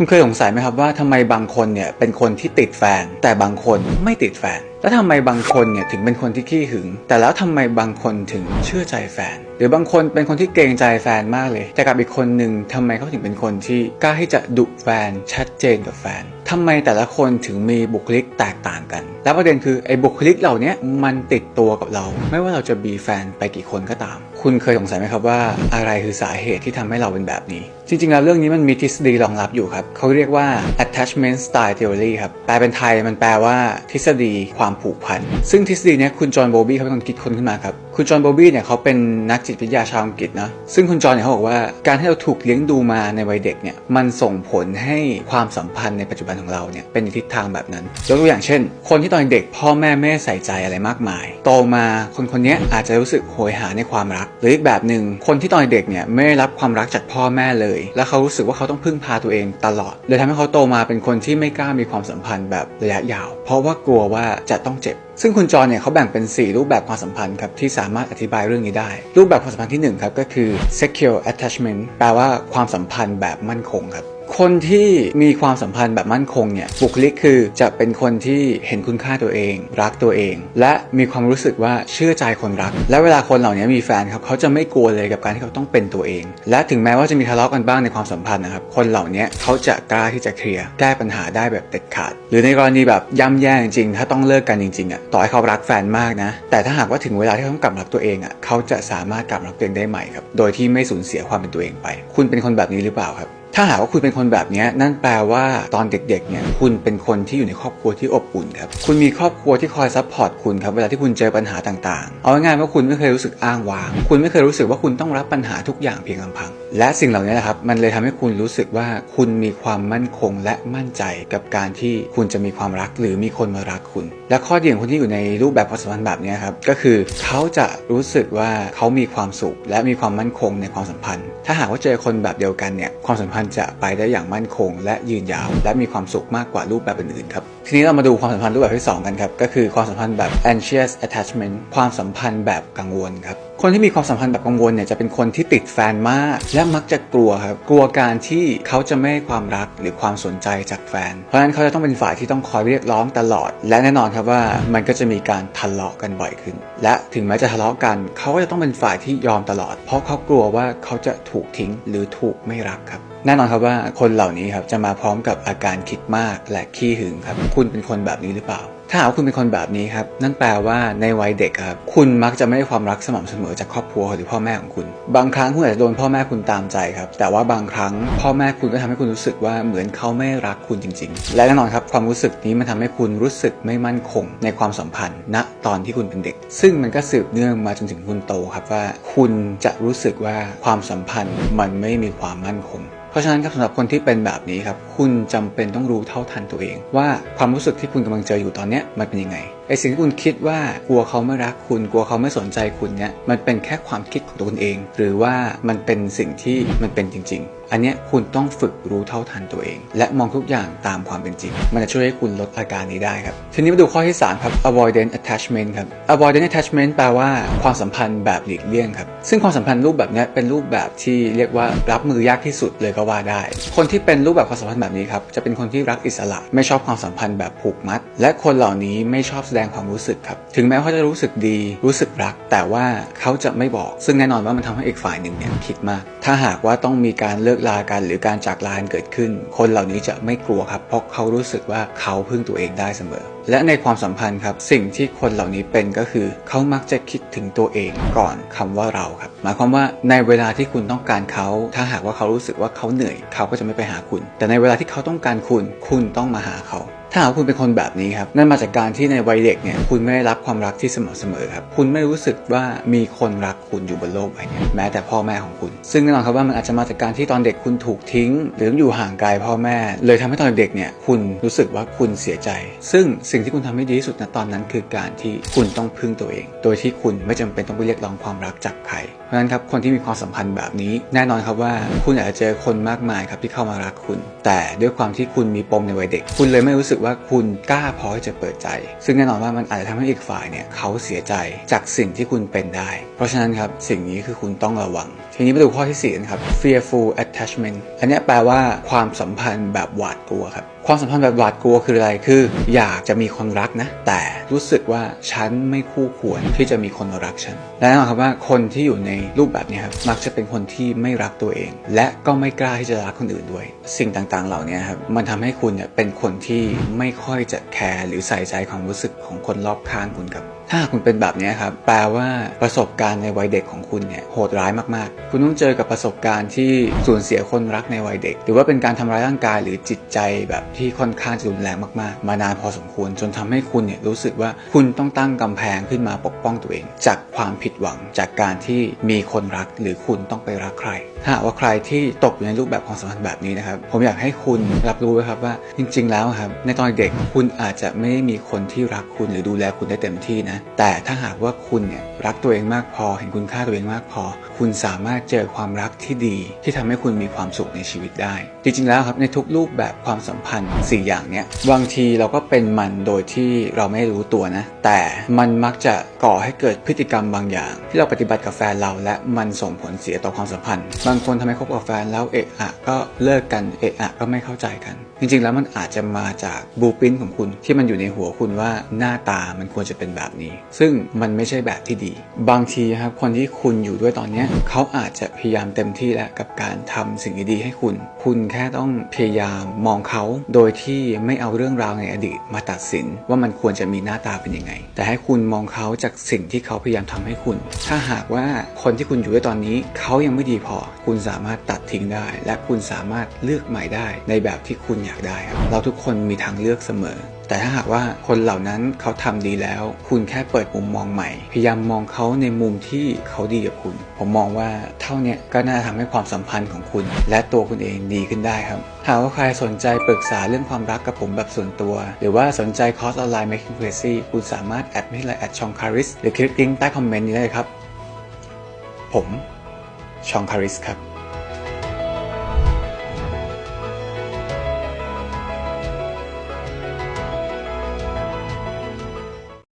คุณเคยสงสัยไหมครับว่าทำไมบางคนเนี่ยเป็นคนที่ติดแฟน แต่บางคนไม่ติดแฟน แล้วทำไมบางคนเนี่ยถึงเป็นคนที่ขี้หึง แต่แล้วทำไมบางคนถึงเชื่อใจแฟน หรือบางคนเป็นคนที่เกรงใจแฟนมากเลย แต่กับอีกคนหนึ่งทำไมเขาถึงเป็นคนที่กล้าที่จะดุแฟนชัดเจนกับแฟน ทำไมแต่ละคนถึงมีบุคลิกแตกต่างกัน แล้วประเด็นคือไอ้บุคลิกเหล่านี้มันติดตัวกับเรา ไม่ว่าเราจะมีแฟนไปกี่คนก็ตาม คุณเคยสงสัยไหมครับว่าอะไรคือสาเหตุที่ทำให้เราเป็นแบบนี้ จริงๆ แล้วเรื่องนี้มันมีทฤษฎีรองรับอยู่ครับ เขาเรียกว่า attachment style theory ครับ แปลเป็นไทยมันแปลว่าทฤษฎีความผูกพัน ซึ่งทฤษฎีนี้คุณจอห์นโบบี้เขาเป็นคนคิดค้นขึ้นมาครับ คุณจอห์นโบบี้เนี่ยเขาเป็นนักจิตวิทยาชาวอังกฤษนะ ซึ่งคุณจอห์นเนี่ยเขาบอกว่าการที่เราถูกเลี้ยงดูมาในวัยเด็กเนี่ย มันส่งผลให้ความสัมพันธ์ในปัจจุบันของเราเนี่ยเป็นในทิศทางแบบนั้นยกตัวอย่างเช่น คนที่ตอนเด็กพ่อแม่ไม่ใส่ใจอะไรมากมาย โตมาคนคนนี้อาจจะรู้สึกโหยหาในความรัก หรืออีกแบบหนึ่งคนที่ตอนเด็กเนี่ยไม่ได้รับความรักจากพ่อแม่เลย แล้วเขารู้สึกว่าเขาต้องพึ่งพาตัวเองตลอดเลยทำให้เขาโตมาเป็นคนที่ไม่กล้ามีความสัมพันธ์แบบระยะยาว เพราะว่ากลัวว่าจะต้องเจ็บซึ่งคุณจรเนี่ยเขาแบ่งเป็น 4 รูปแบบความสัมพันธ์ครับที่สามารถอธิบายเรื่องนี้ได้ รูปแบบความสัมพันธ์ที่1ครับก็คือ secure attachment แปลว่าความสัมพันธ์แบบมั่นคงครับ คนที่มีความสัมพันธ์แบบมั่นคงเนี่ยบุคลิกคือจะเป็นคนที่เห็นคุณค่าตัวเอง รักตัวเอง และมีความรู้สึกว่าเชื่อใจคนรัก และเวลาคนเหล่านี้มีแฟนครับเขาจะไม่กลัวเลยกับการที่เขาต้องเป็นตัวเอง และถึงแม้ว่าจะมีทะเลาะกันบ้างในความสัมพันธ์นะครับคนเหล่านี้เขาจะกล้าที่จะเคลียร์แก้ปัญหาได้แบบเด็ดขาด หรือในกรณีแบบย่ำแย่จริงๆ ถ้าต้องเลิกกันจริงๆอะต่อให้เขารักแฟนมากนะ แต่ถ้าหากว่าถึงเวลาที่เขาต้องกลับรักตัวเองอะเขาจะสามารถกลับรักตัวเองได้ใหม่ครับโดยที่ไม่สูญเสียความเป็นตัวเองไป คุณเป็นคนแบบนี้หรือเปล่าครับ ถ้าหากว่าคุณเป็นคนแบบนี้นั่นแปลว่าตอนเด็กๆเนี่ยคุณเป็นคนที่อยู่ในครอบครัวที่อบอุ่นครับคุณมีครอบครัวที่คอยซัพพอร์ตคุณครับเวลาที่คุณเจอปัญหาต่างๆ เอาง่ายๆว่าคุณไม่เคยรู้สึกอ้างว้าง คุณไม่เคยรู้สึกว่าคุณต้องรับปัญหาทุกอย่างเพียงลำพังและสิ่งเหล่านี้นะครับ มันเลยทำให้คุณรู้สึกว่าคุณมีความมั่นคงและมั่นใจกับการที่คุณจะมีความรักหรือมีคนมารักคุณ และข้อดีของคนที่อยู่ในรูปแบบความสัมพันธ์แบบนี้ครับก็คือเขาจะรู้สึกว่าเขามีความสุขและมีความมั่นคงในความสัมพันธ์ ถ้าหากว่าเจอคนแบบเดียวกันเนี่ยความสัมพันธ์จะไปได้อย่างมั่นคง และยืนยาว และมีความสุขมากกว่ารูปแบบอื่นๆครับทีนี้เรามาดูความสัมพันธ์รูปแบบที่สองกันครับก็คือความสัมพันธ์แบบ anxious attachment ความสัมพันธ์แบบกังวลครับคนที่มีความสัมพันธ์แบบกังวลเนี่ยจะเป็นคนที่ติดแฟนมากและมักจะกลัวครับกลัวการที่เขาจะไม่ให้ความรักหรือความสนใจจากแฟน เพราะฉะนั้นเขาจะต้องเป็นฝ่ายที่ต้องคอยเรียกร้องตลอด และแน่นอนครับว่ามันก็จะมีการทะเลาะกันบ่อยขึ้น และถึงแม้จะทะเลาะกัน เขาก็จะต้องเป็นฝ่ายที่ยอมตลอด เพราะเขากลัวว่าเขาจะถูกทิ้งหรือถูกไม่รักครับแน่นอนครับว่าคนเหล่านี้ครับจะมาพร้อมกับอาการคิดมากและขี้หึงครับ คุณเป็นคนแบบนี้หรือเปล่า ถ้าหากว่าคุณเป็นคนแบบนี้ครับ นั่นแปลว่าในวัยเด็กครับ คุณมักจะไม่ได้ความรักสม่ำเสมอจากครอบครัวหรือพ่อแม่ของคุณ บางครั้งคุณอาจจะโดนพ่อแม่คุณตามใจครับ แต่ว่าบางครั้งพ่อแม่คุณก็ทำให้คุณรู้สึกว่าเหมือนเขาไม่รักคุณจริง ๆ และแน่นอนครับความรู้สึกนี้มันทำให้คุณรู้สึกไม่มั่นคง ในความสัมพันธ์ณตอนที่คุณเป็นเด็ก ซึ่งมันก็สืบเนื่องมาจนถึงคุณโตครับว่า คุณจะรู้สึกว่าความสัมพันธ์มันไม่มีความมั่นคงเพราะฉะนั้นครับสำหรับคนที่เป็นแบบนี้ครับ คุณจำเป็นต้องรู้เท่าทันตัวเอง ว่าความรู้สึกที่คุณกำลังเจออยู่ตอนเนี้มันเป็นยังไง ไอสิ่งที่คุณคิดว่ากลัวเขาไม่รักคุณกลัวเขาไม่สนใจคุณเนี่ยมันเป็นแค่ความคิดของตัวคุณเอง หรือว่ามันเป็นสิ่งที่มันเป็นจริง ๆ อันเนี้ยคุณต้องฝึกรู้เท่าทันตัวเอง และมองทุกอย่างตามความเป็นจริง มันจะช่วยให้คุณลดอาการนี้ได้ครับ ทีนี้มาดูข้อที่ 3 ครับ avoidant attachment ครับ avoidant attachment แปลว่าความสัมพันธ์แบบหลีกเลี่ยงครับ ซึ่งความสัมพันธ์รูปแบบนี้เป็นรูปแบบที่เรียกว่ารับมือยากที่สุดเลยก็ว่าได้ คนที่เป็นรูปแบบความสัมพันธ์แบบนี้ครับจะเป็นคนที่รักอิสระ ไม่ชอบความสัมพันธ์แบบผูกมัด และคนเหล่านี้ไม่ชอบแสดงความรู้สึกครับ ถึงแม้เขาจะรู้สึกดี รู้สึกรัก แต่ว่าเขาจะไม่บอก ซึ่งแน่นอนว่ามันทำให้อีกฝ่ายหนึ่งเนี่ยคิดมาก ถ้าหากว่าต้องมีการเลิกลากันหรือการจากลากันเกิดขึ้น คนเหล่านี้จะไม่กลัวครับ เพราะเขารู้สึกว่าเขาพึ่งตัวเองได้เสมอ และในความสัมพันธ์ครับ สิ่งที่คนเหล่านี้เป็นก็คือ เขามักจะคิดถึงตัวเองก่อนคำว่าเราครับ หมายความว่าในเวลาที่คุณต้องการเขา ถ้าหากว่าเขารู้สึกว่าเขาเหนื่อย เขาก็จะไม่ไปหาคุณ แต่ในเวลาที่เขาต้องการคุณ คุณต้องมาหาเขา ถ้าหากคุณเป็นคนแบบนี้ครับนั่นมาจากการที่ในวัยเด็กเนี่ยคุณไม่ได้รับความรักที่สม่ำเสมอครับคุณไม่รู้สึกว่ามีคนรักคุณอยู่บนโลกใบนี้แม้แต่พ่อแม่ของคุณ ซึ่งแน่นอนครับว่ามันอาจจะมาจากการที่ตอนเด็กคุณถูกทิ้ง หรืออยู่ห่างไกลพ่อแม่ เลยทำให้ตอนเด็กเนี่ยคุณรู้สึกว่าคุณเสียใจ ซึ่งสิ่งที่คุณทำให้ดีที่สุดณตอนนั้น คือการที่คุณต้องพึ่งตัวเอง โดยที่คุณไม่จำเป็นต้องไปเรียกร้องความรักจากใครเพราะฉะนั้นครับคนที่มีความสัมพันธ์แบบนี้ แน่นอนครับว่าคุณอาจจะเจอคนมากมายครับที่เข้ามารักคุณ แต่ด้วยความที่คุณมีปมในวัยเด็ก คุณเลยไม่รู้สึกว่าคุณกล้าพอที่จะเปิดใจ ซึ่งแน่นอนว่ามันอาจจะทำให้อีกฝ่ายเนี่ยเขาเสียใจจากสิ่งที่คุณเป็นได้ เพราะฉะนั้นครับสิ่งนี้คือคุณต้องระวัง ทีนี้มาดูข้อที่สี่นะครับ fearful attachment อันเนี้ยแปลว่าความสัมพันธ์แบบหวาดกลัวครับ ความสัมพันธ์แบบหวาดกลัวคืออะไร คือ อยากจะมีคนรักนะ แต่รู้สึกว่าฉันไม่คู่ควรที่จะมีคนมารักฉัน และแน่นอนครับว่าคนที่อยู่ในรูปแบบนี้ครับ มักจะเป็นคนที่ไม่รักตัวเอง และก็ไม่กล้าที่จะรักคนอื่นด้วย สิ่งต่างๆ เหล่านี้ครับ มันทำให้คุณเนี่ยเป็นคนที่ไม่ค่อยจะแคร์หรือใส่ใจความรู้สึกของคนรอบข้างคุณครับ ถ้าคุณเป็นแบบนี้ครับแปลว่าประสบการณ์ในวัยเด็กของคุณเนี่ยโหดร้ายมากๆ คุณต้องเจอกับประสบการณ์ที่สูญเสียคนรักในวัยเด็ก หรือว่าเป็นการทำร้ายร่างกายหรือจิตใจแบบที่ค่อนข้างจะรุนแรงมากๆ มานานพอสมควร จนทำให้คุณเนี่ยรู้สึกว่าคุณต้องตั้งกำแพงขึ้นมาปกป้องตัวเอง จากความผิดหวังจากการที่มีคนรักหรือคุณต้องไปรักใคร ถ้าว่าใครที่ตกอยู่ในรูปแบบความสัมพันธ์แบบนี้นะครับผมอยากให้คุณรับรู้ไว้ครับว่าจริง ๆ แล้วครับในตอนเด็กคุณอาจจะไม่ได้มีคนที่รักคุณหรือดูแลคุณได้เต็มที่นะแต่ถ้าหากว่าคุณเนี่ยรักตัวเองมากพอ เห็นคุณค่าตัวเองมากพอ คุณสามารถเจอความรักที่ดี ที่ทำให้คุณมีความสุขในชีวิตได้ จริงๆแล้วครับในทุกรูปแบบความสัมพันธ์ 4 อย่างเนี้ยบางทีเราก็เป็นมันโดยที่เราไม่รู้ตัวนะ แต่มันมักจะก่อให้เกิดพฤติกรรมบางอย่าง ที่เราปฏิบัติกับแฟนเราและมันส่งผลเสียต่อความสัมพันธ์ บางคนทำให้คบกับแฟนแล้วเอะอะก็เลิกกันเอะอะก็ไม่เข้าใจกัน จริงๆแล้วมันอาจจะมาจากบูปินของคุณที่มันอยู่ในหัวคุณว่าหน้าตามันควรจะเป็นแบบนี้ซึ่งมันไม่ใช่แบบที่ดี บางทีครับคนที่คุณอยู่ด้วยตอนนี้เขาอาจจะพยายามเต็มที่แล้วกับการทำสิ่งดีๆให้คุณ คุณแค่ต้องพยายามมองเขาโดยที่ไม่เอาเรื่องราวในอดีตมาตัดสินว่ามันควรจะมีหน้าตาเป็นยังไง แต่ให้คุณมองเขาจากสิ่งที่เขาพยายามทำให้คุณ ถ้าหากว่าคนที่คุณอยู่ด้วยตอนนี้เขายังไม่ดีพอ คุณสามารถตัดทิ้งได้ และคุณสามารถเลือกใหม่ได้ในแบบที่คุณอยากได้ครับเราทุกคนมีทางเลือกเสมอ แต่ถ้าหากว่าคนเหล่านั้นเขาทำดีแล้ว คุณแค่เปิดมุมมองใหม่ พยายามมองเขาในมุมที่เขาดีกับคุณ ผมมองว่าเท่านี้ก็น่าทำให้ความสัมพันธ์ของคุณ และตัวคุณเองดีขึ้นได้ครับ หากว่าใครสนใจปรึกษาเรื่องความรักกับผมแบบส่วนตัว หรือว่าสนใจคอร์สออนไลน์ Making Crazy คุณสามารถแอดมิที่ไลน์แอดชองคาริสหรือคลิกลิงก์ใต้คอมเมนต์นี้ได้ครับ ผมชองคาริสครับ